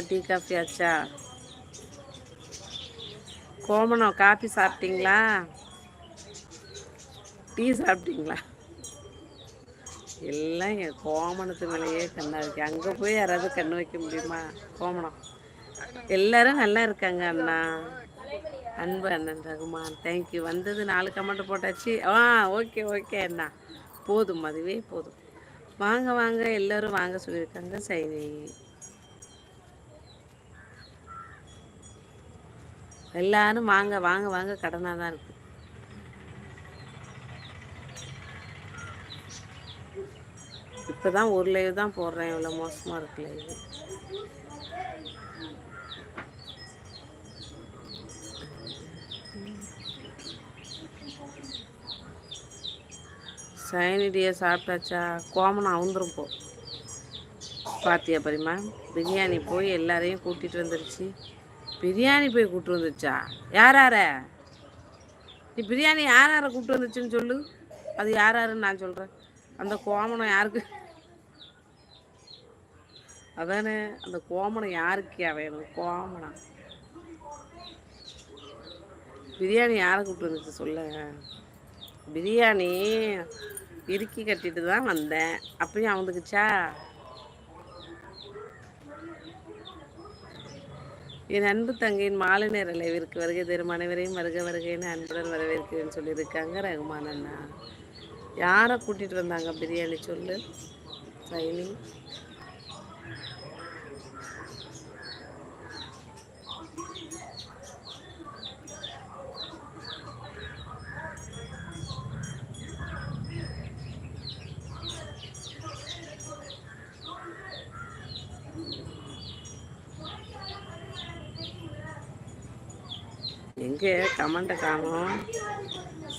Tea coffee ஆச்சா? கோமணம் coffee சாப்பிட்டீங்களா? Tea சாப்பிட்டீங்களா? எல்லாம் என் கோமணத்து மேலேயே கண்ணா இருக்கு. அங்கே போய் யாராவது கண்ணு வைக்க முடியுமா கோமணம் எல்லாரும் நல்லா இருக்காங்க அண்ணா. அன்பு அண்ணன் ரகுமான் தேங்க்யூ வந்தது நாலு கமெண்ட் போட்டாச்சு. ஆ ஓகே ஓகே அண்ணா. போதும் அதுவே போதும். வாங்க வாங்க எல்லோரும் வாங்க சொல்லியிருக்காங்க சைனி. எல்லாரும் வாங்க வாங்க வாங்க. கடனாக தான் இருக்கு. இப்போ தான் ஒரு லைவ் தான் போடுறேன். இவ்வளோ மோசமாக இருக்கு லைவ். சைனிடியை சாப்பிட்டாச்சா? கோமனம் அவுந்துரும் போ. பாத்தியா பரிமா? பிரியாணி போய் எல்லாரையும் கூட்டிகிட்டு வந்துருச்சு. பிரியாணி போய் கூப்பிட்டு வந்துச்சா யார் யார? நீ பிரியாணி யார் யாரை கூப்பிட்டு வந்துச்சுன்னு சொல்லு. அது யார் நான் சொல்கிறேன் அந்த கோமணம் யாருக்கு? அதானே அந்த கோமணம் யாருக்கு வேணும் கோமணம். பிரியாணி யாரை கூப்பிட்டு வந்துச்சு சொல்ல. பிரியாணி இறுக்கி கட்டிட்டு தான் வந்தேன். அப்பயும் அவந்துக்குச்சா? என் அன்பு தங்கையின் மாலை நேர லைவிற்கு வருகை தரும் அனைவரையும் வருக வருகைன்னு அன்புடன் வரவேற்கிறேன்னு சொல்லியிருக்காங்க ரகுமான் அண்ணா. யாரை கூட்டிகிட்டு வந்தாங்க? பிரியாணி சொல்லு. சைனி. எங்கே? கமெண்ட்டை காணும்.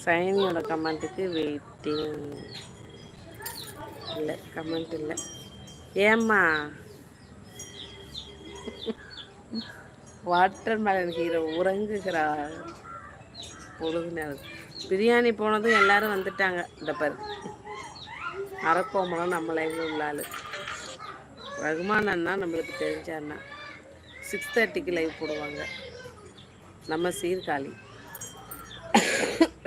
சைனியோட கமெண்ட்டுக்கு வெயிட்டிங் இல்லை கமெண்ட் இல்லை. ஏம்மா? வாட்டர் மேலன் ஹீரோ உறங்குகிறா. பொழுது நேரம். பிரியாணி போனதும் எல்லாரும் வந்துட்டாங்க. இந்த பாரு. அறக்கோமலம் நம்ம லைவில் உள்ள ஆள். ரகுமான் அண்ணா நம்மளுக்கு தெரிஞ்ச அண்ணா. சிக்ஸ் தேர்ட்டிக்கு லைவ் போடுவாங்க. நம்ம சீர்காழி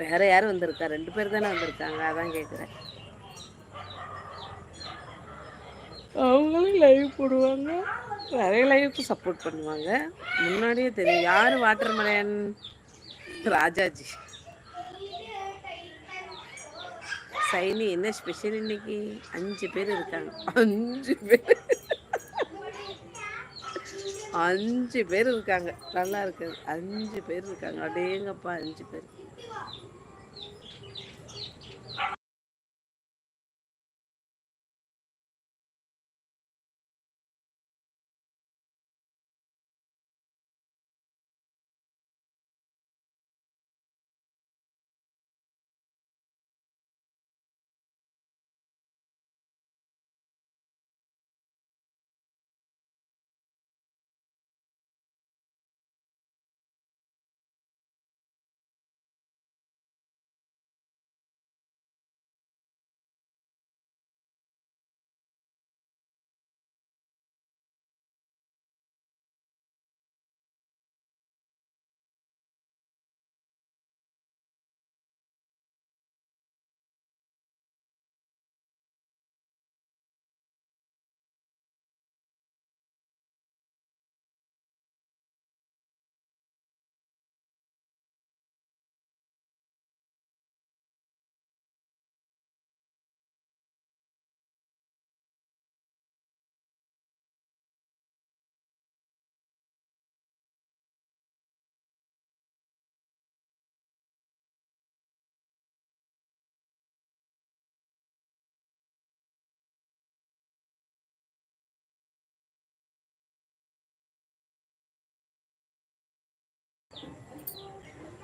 வேற யாரும் வந்திருக்கா? ரெண்டு பேர் தானே வந்திருக்காங்க அதான் கேட்குறேன் அவங்களும் லைவ் போடுவாங்க. நிறைய லைவுக்கு சப்போர்ட் பண்ணுவாங்க. முன்னாடியே தெரியும். யார் வாட்டர் மலையன் ராஜாஜி. சைனி என்ன ஸ்பெஷல் இன்னைக்கு? அஞ்சு பேர் இருக்காங்க. அஞ்சு பேர். அஞ்சு பேர் இருக்காங்க. நல்லா இருக்குது. அஞ்சு பேர் இருக்காங்க. அடேங்கப்பா அஞ்சு பேர்.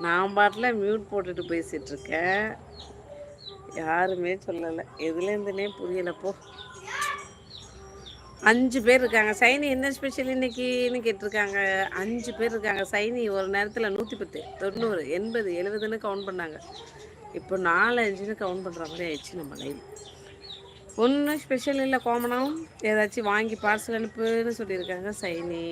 நான் பாட்டில் மியூட் போட்டுட்டு பேசிகிட்ருக்கேன் யாருமே சொல்லலை. எதுலேருந்துனே புரியலப்போ அஞ்சு பேர் இருக்காங்க. சைனி என்ன ஸ்பெஷல் இன்னைக்குன்னு கேட்டிருக்காங்க. அஞ்சு பேர் இருக்காங்க. சைனி ஒரு நேரத்தில் நூற்றி பத்து தொண்ணூறு எண்பது எழுபதுன்னு கவுண்ட் பண்ணாங்க. இப்போ நாலு அஞ்சுன்னு கவுண்ட் பண்ணுற மாதிரி ஆயிடுச்சு நம்ம லைவ் ஒன்றும் ஸ்பெஷல் இல்லை கோமணம் ஏதாச்சும் வாங்கி பார்சல் அனுப்புன்னு சொல்லியிருக்காங்க சைனி.